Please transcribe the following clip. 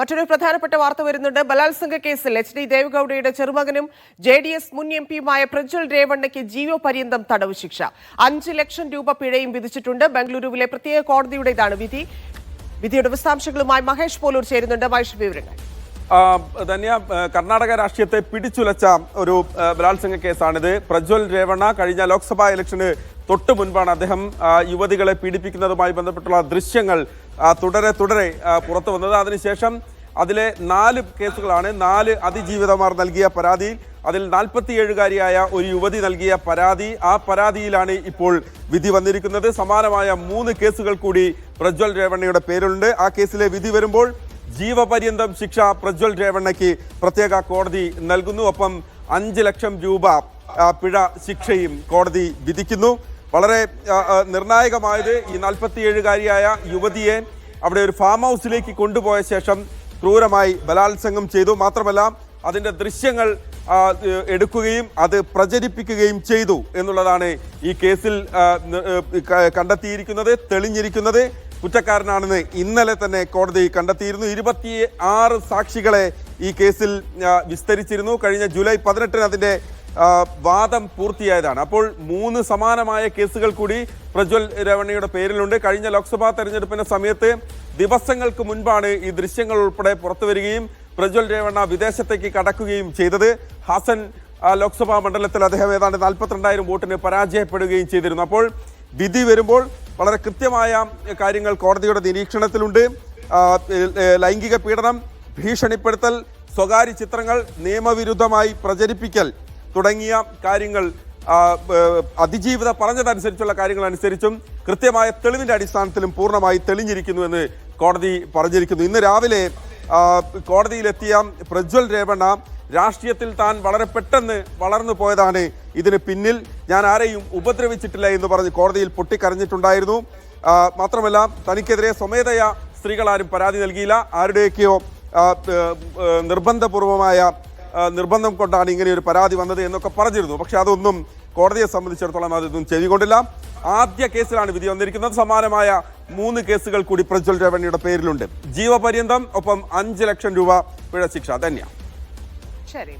മറ്റൊരു പ്രധാനപ്പെട്ട വാർത്ത വരുന്നുണ്ട്. ബലാത്സംഗ കേസിൽ എച്ച് ഡി ദേവഗൌഡയുടെ ചെറുമകനും ജെ ഡി എസ് മുൻ എം പിയുമായ പ്രജ്വൽ രേവണ്ണയ്ക്ക് ജീവപര്യന്തം തടവ് ശിക്ഷ. അഞ്ച് ലക്ഷം രൂപ പിഴയും വിധിച്ചിട്ടുണ്ട്. ബംഗളൂരുവിലെ പ്രത്യേക കോടതിയുടേതാണ് വിധി. വിധിയുടെ വിശദാംശങ്ങളുമായി മഹേഷ് പോലൂർ ചേരുന്നുണ്ട്. മഹേഷ് വിവരങ്ങൾ. ധന്യ കർണാടക രാഷ്ട്രീയത്തെ പിടിച്ചുലച്ച ഒരു ബലാത്സംഗ കേസാണിത്. പ്രജ്വൽ രേവണ്ണ കഴിഞ്ഞ ലോക്സഭാ ഇലക്ഷന് തൊട്ട് മുൻപാണ് അദ്ദേഹം യുവതികളെ പീഡിപ്പിക്കുന്നതുമായി ബന്ധപ്പെട്ടുള്ള ദൃശ്യങ്ങൾ തുടരെ തുടരെ പുറത്തു വന്നത്. അതിനുശേഷം അതിലെ നാല് കേസുകളാണ്. നാല് അതിജീവിതമാർ നൽകിയ പരാതി അതിൽ നാൽപ്പത്തിയേഴുകാരിയായ ഒരു യുവതി നൽകിയ പരാതി. ആ പരാതിയിലാണ് ഇപ്പോൾ വിധി വന്നിരിക്കുന്നത്. സമാനമായ മൂന്ന് കേസുകൾ കൂടി പ്രജ്വൽ രേവണ്ണയുടെ പേരിലുണ്ട്. ആ കേസിലെ വിധി വരുമ്പോൾ ജീവപര്യന്തം ശിക്ഷ പ്രജ്വൽ രേവണ്ണയ്ക്ക് പ്രത്യേക കോടതി നൽകുന്നു. ഒപ്പം അഞ്ച് ലക്ഷം രൂപ പിഴ ശിക്ഷയും കോടതി വിധിക്കുന്നു. വളരെ നിർണായകമായത് ഈ നാൽപ്പത്തിയേഴുകാരിയായ യുവതിയെ അവിടെ ഒരു ഫാം ഹൗസിലേക്ക് കൊണ്ടുപോയ ശേഷം ക്രൂരമായി ബലാത്സംഗം ചെയ്തു. മാത്രമല്ല അതിന്റെ ദൃശ്യങ്ങൾ എടുക്കുകയും അത് പ്രചരിപ്പിക്കുകയും ചെയ്തു എന്നുള്ളതാണ് ഈ കേസിൽ കണ്ടെത്തിയിരിക്കുന്നത് തെളിഞ്ഞിരിക്കുന്നത്. കുറ്റക്കാരനാണെന്ന് ഇന്നലെ തന്നെ കോടതി കണ്ടെത്തിയിരുന്നു. ഇരുപത്തി ആറ് സാക്ഷികളെ ഈ കേസിൽ വിസ്തരിച്ചിരുന്നു. കഴിഞ്ഞ ജൂലൈ പതിനെട്ടിന് അതിന്റെ ആ, വാദം പൂർത്തിയായതാണ്. അപ്പോൾ മൂന്ന് സമാനമായ കേസുകൾ കൂടി പ്രജ്വൽ രവണയുടെ പേരിലുണ്ട്. കഴിഞ്ഞ ലോക്സഭാ തെരഞ്ഞെടുപ്പിന്റെ സമയത്ത് ദിവസങ്ങൾക്ക് മുൻപാണ് ഈ ദൃശ്യങ്ങൾ ഉൾപ്പെടെ പുറത്തു വരികയും പ്രജ്വൽ രേവണ്ണ വിദേശത്തേക്ക് കടക്കുകയും ചെയ്തത്. ഹാസൻ ലോക്സഭാ മണ്ഡലത്തിൽ അദ്ദേഹം ഏതാണ്ട് നാൽപ്പത്തിരണ്ടായിരം വോട്ടിന് പരാജയപ്പെടുകയും ചെയ്തിരുന്നു. അപ്പോൾ വിധി വരുമ്പോൾ വളരെ കൃത്യമായ കാര്യങ്ങൾ കോടതിയുടെ നിരീക്ഷണത്തിലുണ്ട്. ലൈംഗിക പീഡനം ഭീഷണിപ്പെടുത്തൽ സ്വകാര്യ ചിത്രങ്ങൾ നിയമവിരുദ്ധമായി പ്രചരിപ്പിക്കൽ തുടങ്ങിയ കാര്യങ്ങൾ അതിജീവിത പറഞ്ഞതനുസരിച്ചുള്ള കാര്യങ്ങൾ അനുസരിച്ചും കൃത്യമായ തെളിവിന്റെ അടിസ്ഥാനത്തിലും പൂർണമായി തെളിഞ്ഞിരിക്കുന്നു എന്ന് കോടതി പറഞ്ഞിരിക്കുന്നു. ഇന്ന് രാവിലെ കോടതിയിലെത്തിയ പ്രജ്വൽ രേവണ്ണ രാഷ്ട്രീയത്തിൽ താൻ വളരെ പെട്ടെന്ന് വളർന്നു പോയതാണ് ഇതിന് പിന്നിൽ. ഞാൻ ആരെയും ഉപദ്രവിച്ചിട്ടില്ല എന്ന് പറഞ്ഞ് കോടതിയിൽ പൊട്ടിക്കരഞ്ഞിട്ടുണ്ടായിരുന്നു. മാത്രമല്ല തനിക്കെതിരെ സ്വമേധയാ സ്ത്രീകളാരും പരാതി നൽകിയില്ല. ആരുടെയൊക്കെയോ നിർബന്ധപൂർവമായ നിർബന്ധം കൊണ്ടാണ് ഇങ്ങനെ ഒരു പരാതി വന്നത് എന്നൊക്കെ പറഞ്ഞിരുന്നു. പക്ഷേ അതൊന്നും കോടതിയെ സംബന്ധിച്ചിടത്തോളം അതൊന്നും ചെയ്തുകൊണ്ടില്ല ആദ്യ കേസിലാണ് വിധി വന്നിരിക്കുന്നത്. സമാനമായ മൂന്ന് കേസുകൾ കൂടി പ്രജ്വൽ രവണിയുടെ പേരിലുണ്ട്. ജീവപര്യന്തം ഒപ്പം അഞ്ച് ലക്ഷം രൂപ പിഴ ശിക്ഷ. തന്നെയാണ് ശരി